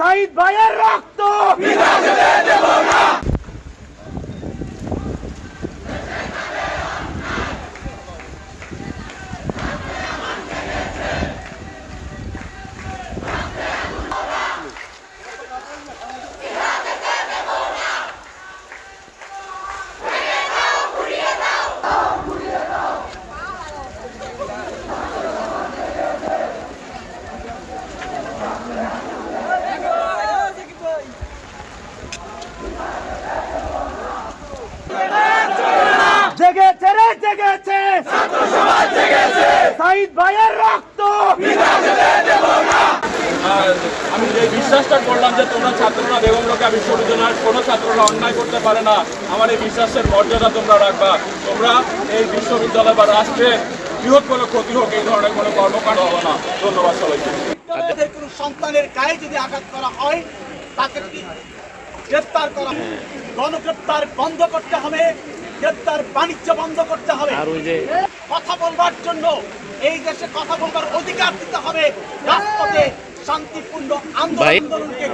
সাইদ ভাইয়ের রক্ত! ভাইয়ের রক্ত। আমি যে বিশ্বাসটা করলাম যে তোমরা ছাত্ররা বেগম রোকেয়া বিশ্ববিদ্যালয়ের কোনো ছাত্ররা অন্যায় করতে পারে না আমার এই বিশ্বাসের মর্যাদা তোমরা রাখবা। তোমরা এই বিশ্ববিদ্যালয় বা রাষ্ট্রের বৃহৎ কোনো ক্ষতি হোক এই ধরনের কোনো কর্মকাণ্ড হবে না। ধন্যবাদ সবাইকে। কোনো সন্তানের গায়ে যদি আঘাত করা হয় তাকে গ্রেপ্তার করা হবে। গণগ্রেপ্তার বন্ধ করতে হবে গ্রেপ্তার বাণিজ্য বন্ধ করতে হবে। কথা বলবার জন্য এই দেশে কথা বলবার অধিকার দিতে হবে। রাজপথে শান্তিপূর্ণ আন্দোলনকে